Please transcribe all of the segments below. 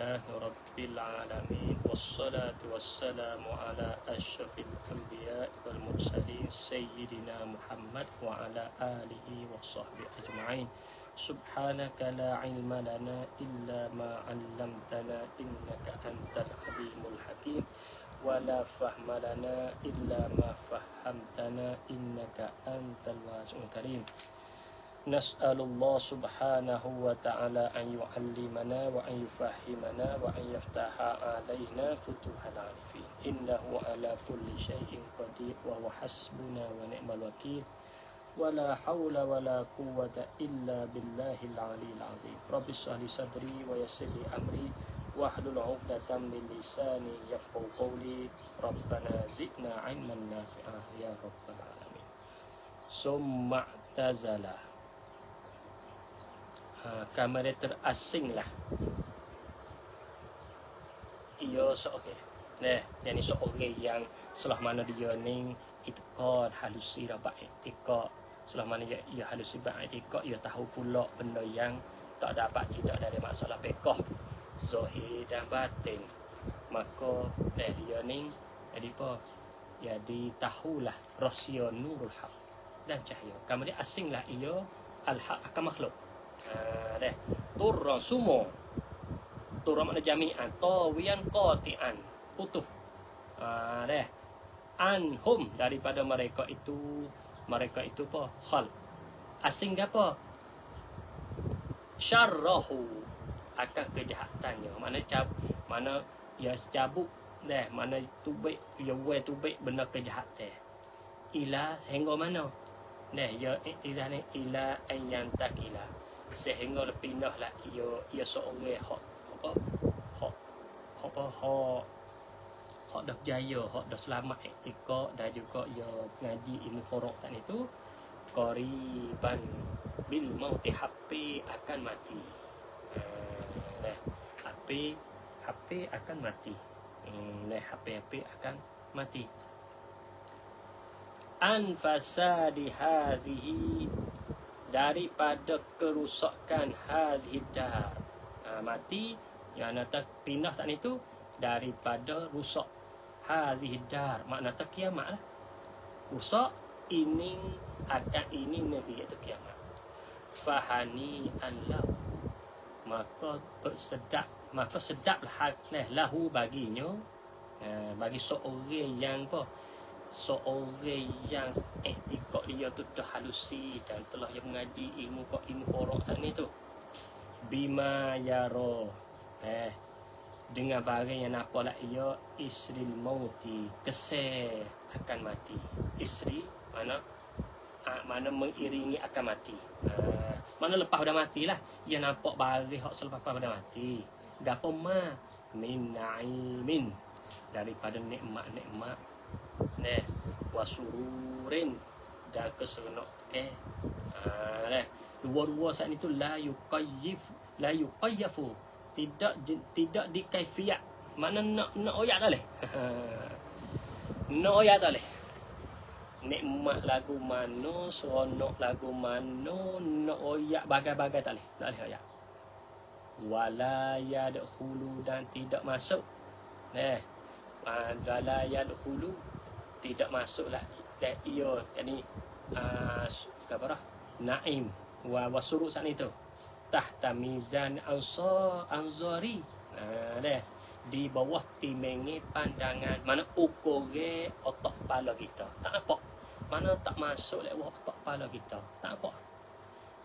لله رب العالمين والصلاة والسلام على أشرف الأنبياء والمرسلين سيدنا محمد وعلى آله وصحبه أجمعين سبحانك لا علم لنا إلا ما علمتنا إنك أنت العليم الحكيم ولا فهم لنا إلا ما فهمتنا إنك أنت الواسع الكريم نسأل الله سبحانه وتعالى أن يعلمنا وأن يفهمنا وأن يفتح علينا فتوح العارفين إنه على كل شيء قدير وهو حسبنا ونعم الوكيل ولا حول ولا قوة إلا بالله العلي العظيم رب اشرح لي صدري ويسر لي أمري واحلل عقدة من لساني يفقهوا قولي ربنا زدنا علما نافعا يا رب العالمين ثم اعتزل ha, kamera terasing lah. Ia seorang Nah, ni seorang yang setelah mana dia ni itikad halusi rabat itikad. Setelah mana ia, ia halusi rabat itikad ia tahu pula benda yang tak dapat tidak dari masalah pekoh zahir dan batin. Maka nah, dia ni jadi apa? Jadi tahulah rahsia nurul haq dan cahaya. Kemudian asinglah ia al-haq akan makhluk Ha, deh. Turra sumo. Turra makna jami'an. Tawian qati'an. Putuh. Ha, deh. Anhum daripada mereka itu mereka itu apa? Khal. Asing apa? Syarrahu akan kejahatannya. Mana cab mana ya cabuk deh mana tubik ya we tubik benda kejahatan. Ila sehingga mana? Deh ya ni ila ayyan takila sehingga pindah lah. Ia ia seorang hak apa hak apa hak hak dah jaya hak dah selamat etika dan juga ia ngaji ilmu qur'an tadi tu qariban bil mauti happy akan mati. Eh happy happy akan mati. Hmm happy happy akan mati. An fasadi hazihi daripada kerusakan hazidar ha, mati yang nak pindah tak itu daripada rusak hazidar makna tak kiamat lah. Rusak ini akan ini nabi iaitu kiamat. Fahani Allah maka bersedap maka sedaplah lah lahu baginya. Ha, bagi seorang yang apa seorang yang etikot dia tu dah halusi dan telah yang mengaji ilmu kok ilmu horok saat ni tu. Bima yaro eh dengan barang yang apa lah ia isril mauti. Kese akan mati. Isri mana? Ha, mana mengiringi akan mati. Ha, mana lepas dah matilah ia nampak barang hak selepas dah mati. Gapo ma? Min naimin. Daripada nikmat-nikmat ne wasururin dan keseronok ke ha ne dua-dua saat itu la yuqayyif la yuqayyafu tidak tidak dikaifiat. Mana nak nak oyak tak leh nak oyak tak leh nikmat lagu mana seronok lagu mana nak oyak bagai-bagai tak leh tak leh oyak. Wala yadkhulu dan tidak masuk. Ne wala yadkhulu tidak masuklah dan ia yakni uh, apa dah? Naim. Wa wasuru sana itu tahta mizan ansa anzari. Deh di bawah timengi pandangan. Mana ukurnya otak kepala kita. Tak apa mana tak masuk lewat otak kepala kita. Tak apa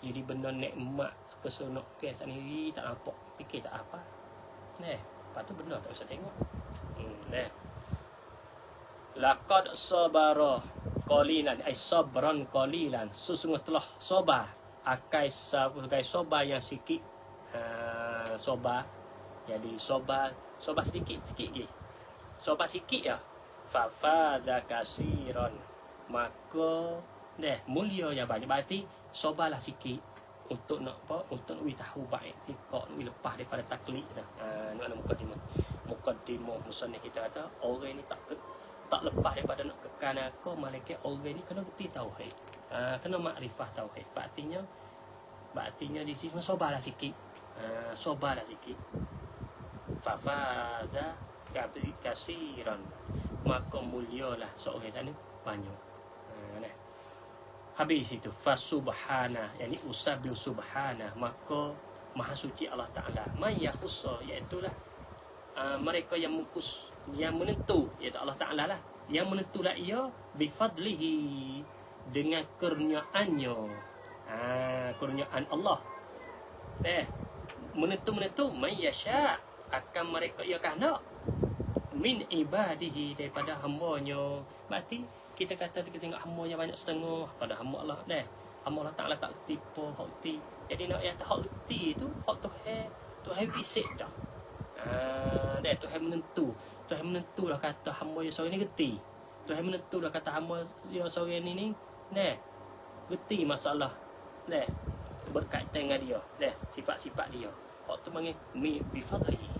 jadi benda nikmat kesunok ke sendiri tak nampak. Fikir tak apa. Neh, lepas tu benda tak usah tengok. Hmm, neh laqad sabara qalilan ay sabran qalilan. Sesungguh telah sabar akai sebagai sabar yang sikit. Ha, sabar jadi sabar sabar sedikit sikit je sabar sikit ya. Fa faza kasiran. Maka deh mulia yang banyak. Berarti sabarlah sikit untuk nak apa? Untuk nak tahu baik. Tikok nak lepas daripada taklid dah. Ha nak mukadimah mukadimah musanna kita kata orang ni tak tak lepas daripada nak kekal aku malaikat orang ni kena reti tauhid. Ha, kena makrifah tauhid. Artinya artinya di sini sabarlah sikit. Ha, sabarlah sikit. fafaza kabi kasiran maka mulyalah seorang tadi banyak ha, nah. habis itu fasubhana yakni usabi subhana maka maha suci Allah taala man yakhussa iaitu lah uh, mereka yang mukus yang menentu. Iaitu Allah taala lah. Yang menentulah ia bifadlihi. Dengan kurniaannya. Ha, kurniaan Allah. Eh menentu-menentu man yasha akan mereka ia kahna min ibadihi daripada hamba-Nya. Berarti kita kata kita tengok hamba yang banyak setengah pada hamba Allah. Deh hamba Allah Taala tak tipu hak ti. Jadi nak yang hak ti tu hak tu he tu he bisik dah. Ah deh tu he menentu. Tu he menentu lah kata hamba yang sore ni geti. Tu he menentu lah kata hamba yang sore ni ni deh geti masalah. Deh berkaitan dengan dia. Deh sifat-sifat dia. Hak tu panggil mi bifadlihi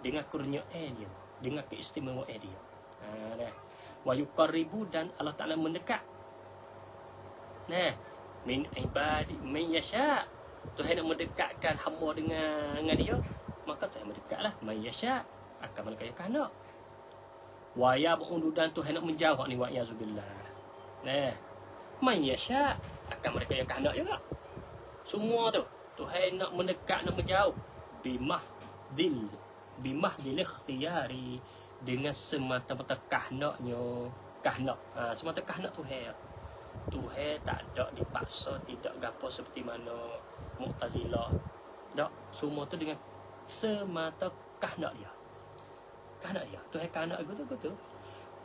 dengan kurnia dia. Dengan keistimewaan dia. Ha dah wa yuqarribu dan Allah Taala mendekat. Nah min ibadi min yasha. Tuhan nak mendekatkan hamba dengan dengan dia maka Tuhan mendekatlah man yasha akan mereka yang kehendak wa yab'udu dan Tuhan nak menjauh ni wa yazubillah nah man yasha akan mereka yang kehendak juga. Semua tu Tuhan nak mendekat nak menjauh. Bimah dil bimah dil ikhtiyari dengan semata-mata kahnaknya kahnak. Ha, semata kahnak Tuhan. Tuhan tak ada dipaksa tidak gapo seperti mana Mu'tazilah tak semua tu dengan semata kahnak dia kahnak dia. Tuhan kahnak gitu gitu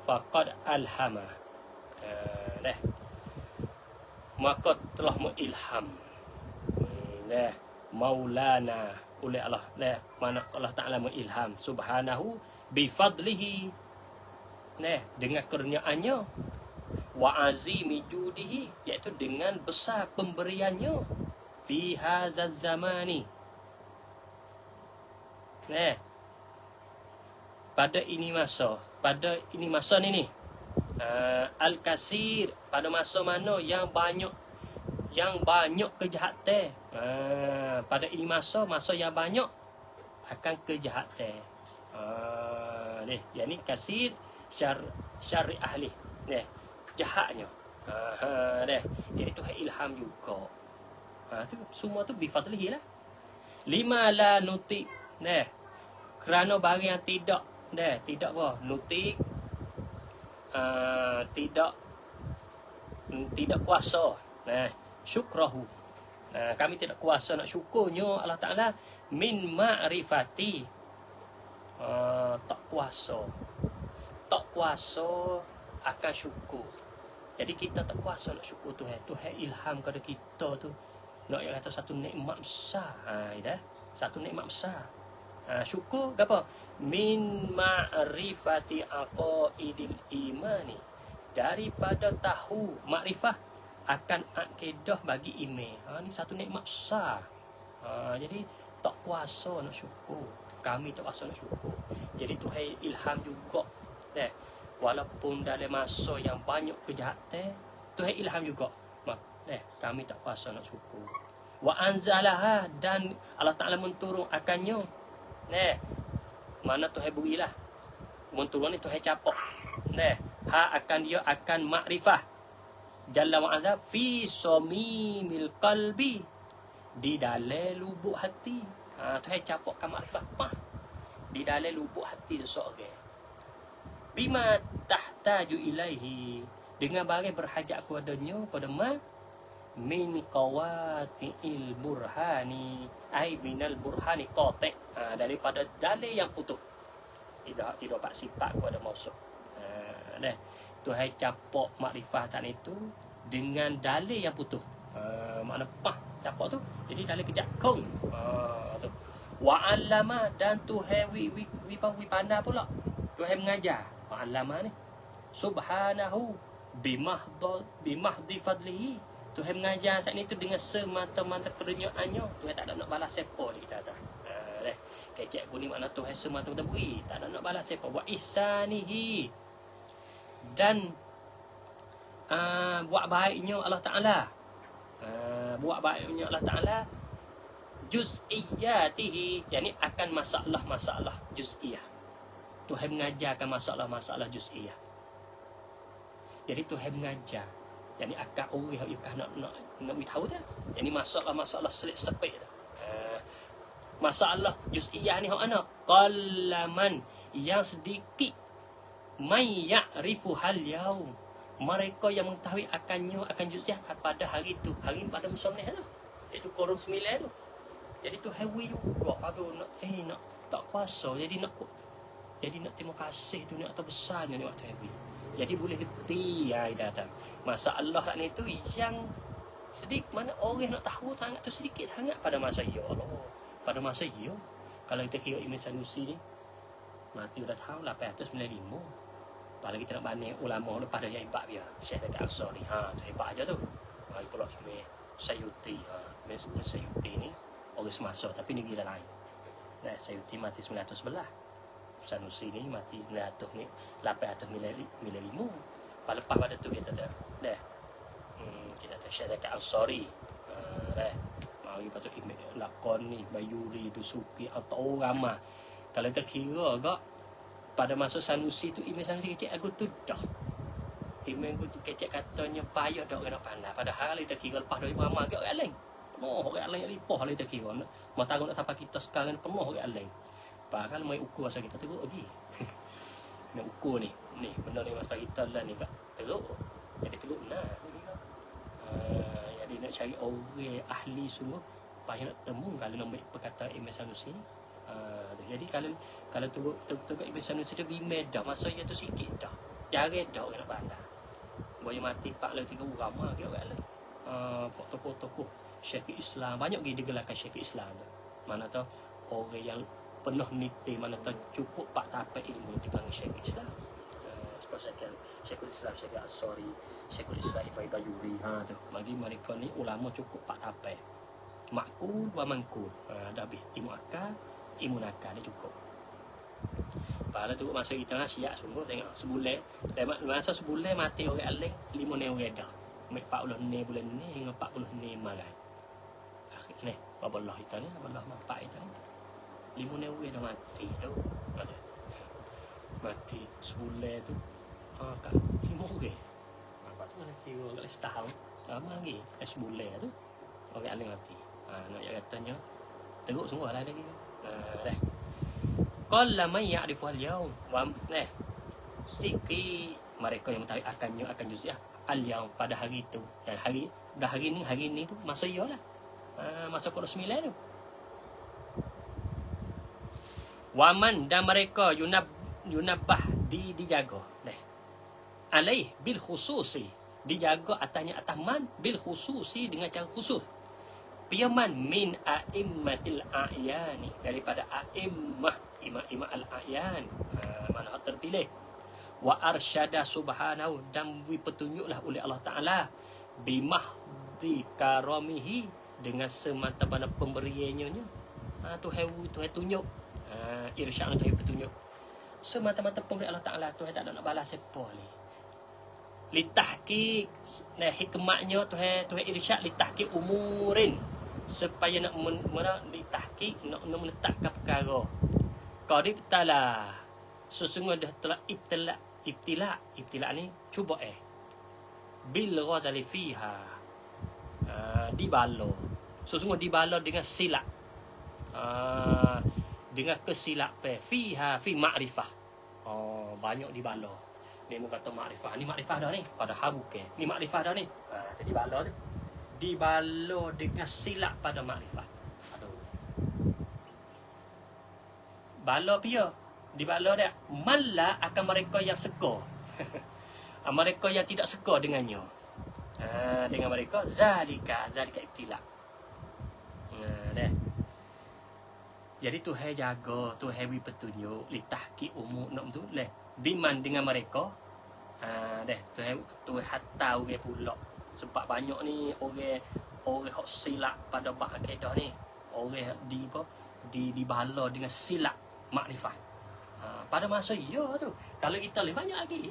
faqad alhama. Uh, deh maka telah mengilham. Deh maulana. Oleh Allah deh mana Allah Taala mengilham. Subhanahu bifadlihi. Nah dengan kurniaannya. Wa azimi judihi. Iaitu dengan besar pemberiannya. Fi hadzal zamani. Nah pada ini masa pada ini masa ni ni uh, al kasir pada masa mana yang banyak yang banyak kejahatan uh, pada ini masa masa yang banyak akan kejahatan uh, ni yang ni kasir syar syari ahli ni jahatnya. Ha uh, ni jadi tu ilham juga. Ha tu semua tu bi fadlihi lah. Lima la nuti ni kerana barang yang tidak ni tidak apa nuti uh, tidak tidak kuasa. Nah syukrahu. Nah kami tidak kuasa nak syukurnya Allah Taala min ma'rifati. Uh, tak kuasa. Tak kuasa akan syukur. Jadi kita tak kuasa nak syukur Tuhan. Tuhan ilham kepada kita tu. Nak yang kata satu nikmat besar. Ha ida satu nikmat besar ha, syukur apa min ma'rifati aqaidil imani daripada tahu makrifah akan akidah bagi iman ha ni satu nikmat besar ha, jadi tak kuasa nak syukur kami tak rasa nak syukur. Jadi Tuhan ilham juga. Eh, walaupun dalam masa yang banyak kejahatan, Tuhan ilham juga. Eh, kami tak kuasa nak syukur. Wa anzalaha dan Allah Ta'ala menturun akannya. Eh, mana Tuhan berilah. Menturun ni Tuhan capok. Eh, ha akan dia akan makrifah. Jalla wa azza fi somimil qalbi di dalam lubuk hati Ha, Tuhan capokkan makrifah. Mah. Di dalam lubuk hati seseorang. Bima tahtaju ilaihi. Dengan barang berhajat kepadanya. Kepada ma. Min qawati'il burhani. Ay minal burhani kotek. Ha, daripada dalil yang putus. Tidak, tidak dapat sifat kepada maksud. Ha, dah. Tuhan capok makrifah saat itu. Dengan dalil yang putus. Ha, makna pah capok tu. Jadi dalil kejap. Kong. Ha, wa allama dan tuhan wi wi wi wi pandai pula tuhan mengajar wa allama ni subhanahu bimahdal bimahdi fadlihi tuhan mengajar saat ni tu dengan semata-mata kerenyaannya. Tuhan tak ada nak balas siapa ni kita kata. Ha deh kecek ni makna tuhan semata-mata beri. Tak ada nak balas siapa. Wa ihsanihi dan uh, buat baiknya Allah Taala. Uh, buat baiknya Allah Taala juz'iyatihi. Yani akan masalah-masalah juz'iyah. Tuhan mengajarkan masalah-masalah juz'iyah. Jadi Tuhan mengajar yani akan orang yang nak nak nak tahu dah yani masalah-masalah selit sepik uh, masalah juz'iyah ni hak ana. Qallaman yang sedikit may ya'rifu hal yaum. Mereka yang mengetahui akannya akan juz'iyah pada hari itu hari pada musim ni tu. Iaitu korun sembilan tu. Jadi tu heavy juga aduh nak eh nak tak kuasa. Jadi nak jadi nak terima kasih tu nak terbesar ni waktu heavy jadi boleh reti ya masalah ni tu yang sedikit mana orang nak tahu sangat tu sedikit sangat pada masa ya Allah. Pada masa ya kalau kita kira Imam Sanusi ni mati dah tahu 895 kalau kita nak banding ulama lepas dah yang hebat dia. Syekh Dekat Ansari ha tu hebat aja tu. Ha pula Imam Sayyuti ha Imam Sayyuti ni orang semasa tapi negeri lain. Nah, Sayuti mati 911. Sanusi ni mati 900 ni 800 mila lima. Lepas pada tu kita dah dah hmm, kita dah share dekat Ansari. Uh, dah mari patut email lakon ni Bayuri Dusuki atau ramah. Kalau kita kira agak pada masa Sanusi tu email Sanusi kecil aku tu dah. Email aku tu kecil katanya payah dah nak pandai. Padahal kita kira lepas dari ramah agak orang lain penuh orang lain yang lipoh lah kita kira mata aku nak sampai kita sekarang penuh orang lain Bahkan mai ukur asal kita teruk lagi Nak ukur ni. Ni benda ni masa kita lah ni kak. Teruk. Jadi teruk nah uh, Jadi nak cari orang ahli sungguh Payah nak temu kalau nak ambil perkataan Ibn Sanusi ni. Uh, Jadi kalau Kalau teruk teruk Ibn Sanusi dia bimbing dah Masa dia tu sikit dah. Jarang dah nak pandang. Boleh mati pak lah tiga orang mah Orang lain uh, Tokoh-tokoh Syekh Islam banyak lagi digelarkan Syekh Islam mana tahu orang yang penuh niti mana tahu cukup pak tapai ilmu dipanggil Syekh Islam uh, seperti Syekh Syekh Islam Syekh Al-Sari Syekh Islam Ibai Bayuri ha tu bagi mereka ni ulama cukup pak tapai makul wa mangkul ha dah habis ilmu akal ilmu nakal ni cukup pada tu masa kita nak siap sungguh tengok sebulan dan masa sebulan mati orang alim lima ni orang dah 40 ni bulan ni hingga 40 ni malam ni Allah itu ni Allah mampak itu ni lima newe dah mati tu. Mati sebulan tu. Ha kan apa tu mana kira kat setahun lama lagi. Eh, sebulan tu. Orang alim mati. Ha nak ya katanya teruk sungguh lah lagi ha dah. Qalla man ya'rifu al-yawm. Wa eh sedikit mereka yang mengetahui akannya akan juziah al yang pada hari itu dan hari dah hari ni hari ni tu masa ialah Ah, masa kota sembilan tu. Waman dan mereka yunab yunabah di dijaga. Deh. Alaih bil khususi dijaga atasnya atas man bil khususi dengan cara khusus. Piyaman min a'immatil a'yani daripada a'immah imam-imam al-a'yan. Ha, mana terpilih. Wa arsyada subhanahu dan wi petunjuklah oleh Allah Ta'ala bimah di karamihi dengan semata pada pemberiannya ha, Tuhan Tuhan tunjuk ha, irsyad Tuhan petunjuk. Semata-mata pemberi Allah Taala Tuhan tak nak balas siapa ni. Litahqiq nah hikmahnya Tuhan Tuhan irsyad litahqiq umurin. Supaya nak men, mana litahqiq nak, nak meletakkan perkara. Qadib tala sesungguhnya dah telah ibtila ibtila ibtila ni cuba eh. Bil ghadali fiha. Ah, dibalo. Sesungguh dibalo dengan silap. Uh, dengan kesilap fiha fi ma'rifah. Oh, banyak dibalo. Ni mu kata ma'rifah. Ni ma'rifah dah ni. Pada habuke. Ni ma'rifah dah ni. Ha, jadi balo tu. Dibalo dengan silap pada ma'rifah. Aduh. Balo pia. Dibalo dia. Malah akan mereka yang seka. mereka yang tidak seka dengannya. Ha, dengan mereka zalika zalika ibtila. Ha, deh. Jadi tu hai jaga, tu hai beri petunjuk li tahqiq umur nak tu leh. Biman dengan mereka. Ha, deh, tu hai tu hatta orang pula. Sebab banyak ni orang orang hok silap pada bab akidah ni. Orang di apa? Di dibala dengan silap makrifat. Ha, pada masa ya tu. Kalau kita lebih banyak lagi.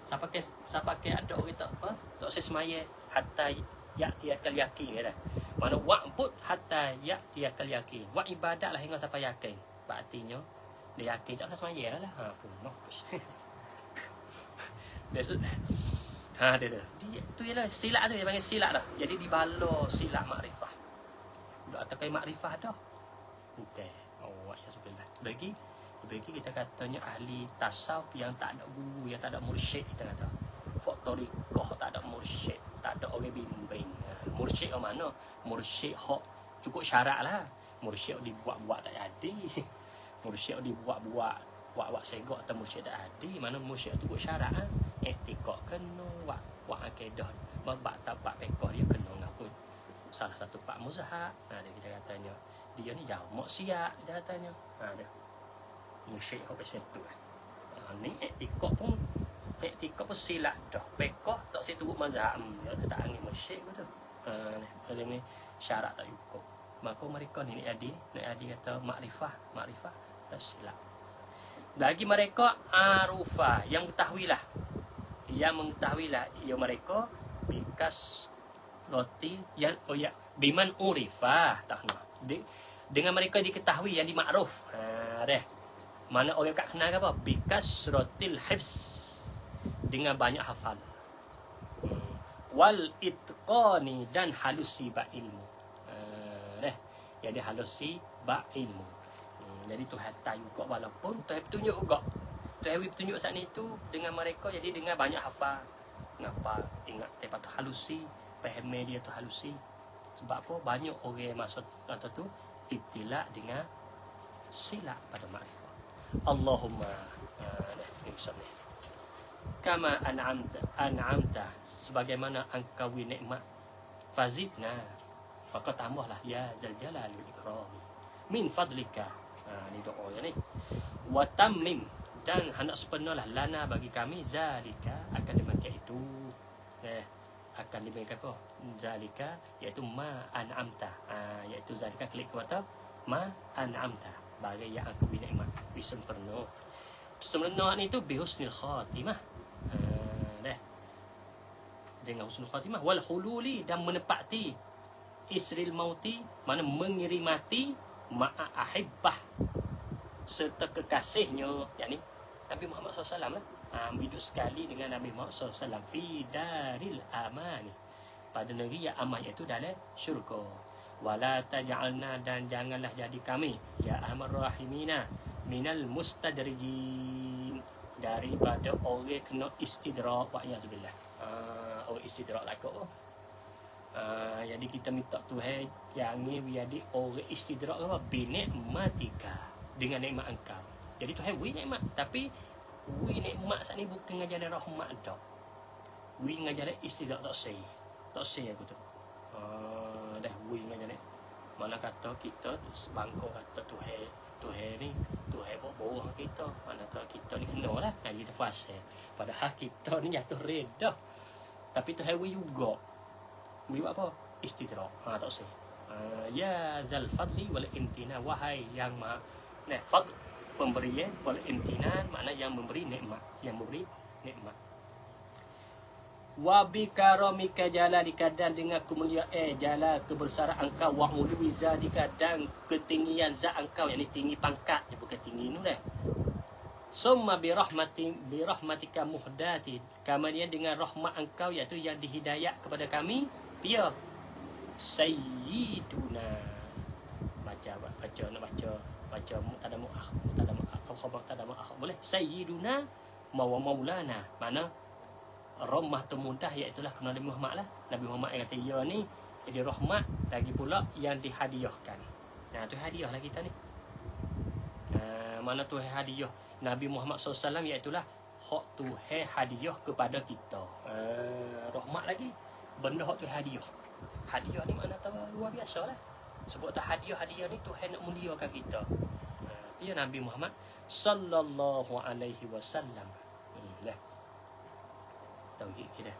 Siapa ke siapa ke ada orang tak apa? Tak saya semaya hatta ya ti akal yakin ya. Mana wa'bud hatta ya'tiyakal yakin. Wa ibadatlah hingga sampai yakin. Artinya dia yakin tak nak semaya lah. Ha, pun dia Ha, dia tu. Dia tu ialah silap tu dia panggil silap dah. Jadi dibalo silap makrifah. Dak tak kai makrifah dah. Okey. Oh, ya subhanallah. Bagi bagi kita katanya ahli tasawuf yang tak ada guru, yang tak ada mursyid kita kata. Faktori koh tak ada mursyid, tak ada orang bimbing. Mursyid yang mana? Mursyid hok cukup syarat lah. Mursyid dibuat-buat tak jadi. Mursyid dibuat-buat buat-buat segok atau mursyid tak ada. Mana mursyid tu buat syarat lah etikok kena wak wak akidah membak tapak pekoh dia kena ngapun salah satu pak muzahab nah dia kita katanya dia ni jauh mak siap dia katanya ha dia musyrik apa setu ha, ni etikok pun etikok pun silap dah. Pekoh tak situ buat mazhab. Hmm, tak angin musyrik tu. Ha ni ni syarat tak cukup. Maka mereka ni ni adi ni adi kata makrifah makrifah dan silap bagi mereka arufah yang lah yang mengetahuilah ia mereka bikas roti yang oh ya biman urifah tak De, dengan mereka diketahui yang dimakruf. Ha deh. Mana orang kat kenal apa? Bikas rotil hifz dengan banyak hafal wal itqani dan halusi ba ilmu deh jadi halusi ba ilmu hmm. jadi tu hatta juga walaupun tu tunjuk juga Tuhawi petunjuk saat ni tu dengan mereka jadi dengan banyak hafal. Ngapa? Ingat tepat tu halusi, pahami dia tu halusi. Sebab apa? Banyak orang masuk kata tu ibtilak dengan silap pada makrifah. Allahumma ini uh, ni. Kama an'amta an'amta sebagaimana engkau nikmat. Fazidna maka tambahlah ya zal jalal wal ikram min fadlika. Ha, ni doa ya ni. Wa tammim dan hendak sepenuhlah lana bagi kami zalika akan demikian itu. Eh akan demikian apa? Zalika iaitu ma an'amta. Ha, iaitu zalika klik kata ma an'amta. Bagi yang aku nikmat. Disempurna sempurna ni tu bihusnil khatimah deh. Dengan husnul khatimah wal hululi dan menepati isril mauti mana mengirim mati ma'a ahibbah serta kekasihnya yakni Nabi Muhammad SAW lah. Ha, hidup sekali dengan Nabi Muhammad SAW fi daril amani pada negeri yang aman iaitu dalam syurga. Wala taj'alna dan janganlah jadi kami ya amar rahimina minal mustadrijin daripada orang kena istidrak wa yazubillah ah uh, orang istidrak lah kau uh, jadi kita minta Tuhan jangan jadi orang istidrak apa binik matika dengan nikmat engkau. Jadi Tuhan beri nikmat Tapi Beri nikmat saat ni bukan ngajar rahmat dah Beri ngajar istidak tak say Tak say aku tu. Uh, Dah beri ngajar Mana kata kita Sebangkong kata Tuhan Tuhan ni Tuhan buat bawah kita. Mana kata kita ni kena lah nah, Kita fasa Padahal kita ni jatuh reda. Tapi Tuhan beri juga. Beri buat apa? Istidrak ha, Tak say uh, Ya zal fadli wal intina Wahai yang maha Nah, fadl pemberian wal imtinan makna yang memberi nikmat. Yang memberi nikmat wa bi karamika jalalika dan dengan kemuliaan eh, jala kebesaran engkau wa ulwi zadika dan ketinggian zat engkau yakni tinggi pangkat ya bukan tinggi nu dah summa bi rahmati bi rahmatika muhdati. Kemudian dengan rahmat engkau iaitu yang dihidayah kepada kami pia? Sayyiduna. Baca baca nak baca baca muqaddam akh muqaddam akh khabar muqaddam akh boleh? Sayyiduna mawa maulana. Mana rahmah temudah iaitu lah Nabi Muhammad lah. Nabi Muhammad yang kata ya ni jadi rahmat lagi pula yang dihadiahkan. Nah tu hadiah lah kita ni. Uh, mana tu hadiah? Nabi Muhammad SAW iaitu lah hak tu hadiah kepada kita. Uh, rahmat lagi. Benda hak tu hadiah. Hadiah ni mana tahu luar biasa lah. Sebab tak hadiah-hadiah ni Tuhan nak muliakan kita. Ya Nabi Muhammad sallallahu alaihi wasallam. Tauhid kita.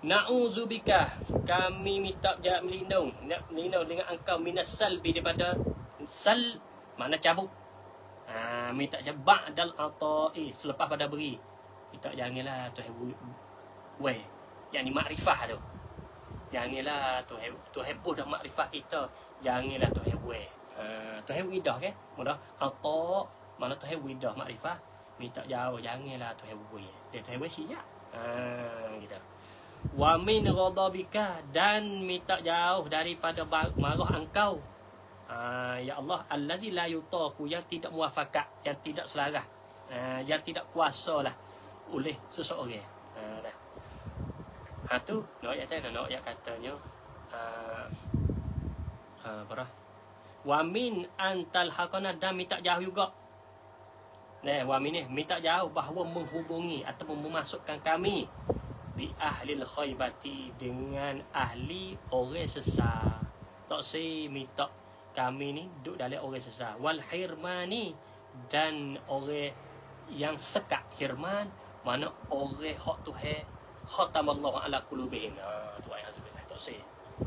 Na'udzubika kami minta jarak melindung nak melindung dengan engkau minas salbi daripada sal mana cabut. Ha, minta jabak dal ata'i selepas pada beri. Minta janganlah Tuhan weh. Yang ni makrifah tu. Janganlah Tuhan Tuhan pun dah makrifat kita. Janganlah Tuhan we. Uh, Tuhan widah ke? Mudah. Atau mana Tuhan widah makrifat minta jauh janganlah Tuhan we. Dia Tuhan we siap. Ah gitu. Wa min ghadabika dan minta jauh daripada marah engkau. Ah ya Allah allazi la yutaku yang tidak muafakat, yang tidak selaras. Ah yang tidak kuasa lah oleh seseorang. Ah dah. Ha tu nak ayat tadi nak ayat katanya ah uh, apa dah? Wa min antal hakana dan minta jauh juga. Nah, wa min ni minta jauh bahawa menghubungi atau memasukkan kami bi ahli khaybati dengan ahli orang sesat. Tak si minta kami ni duduk dalam orang sesat. Wal hirmani dan orang yang sekat hirman mana orang hak tu he khatamallahu ala qulubihim. Ha tu ayat tu tak si.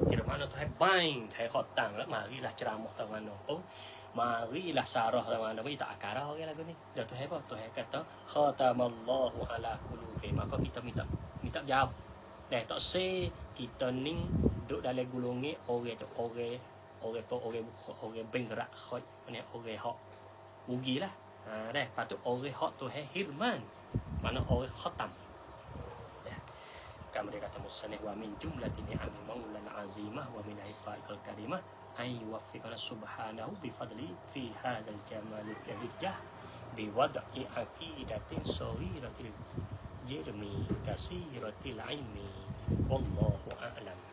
Hirman tu he bain he khatang lah marilah ceramah tang mana pun. Marilah sarah mana pun tak akarah orang lagu ni. Dah tu he apa? Tu kata khatamallahu ala qulubihim. Maka kita minta minta jauh. Dah tak se kita ni duduk dalam gulungi orang tu orang orang tu orang orang benggerak khot ni orang hak rugi lah. Ha dah patut orang hak tu hai hirman. Mana orang khatam. Kama dia kata musannih wa min jumlati ni'ami maulana azimah wa min ifaikal karimah أن يوفقنا سبحانه بفضله في هذا الجمال الكبير. بوضع عقيدة صغيرة الجرم كثيرة العلم. والله أعلم.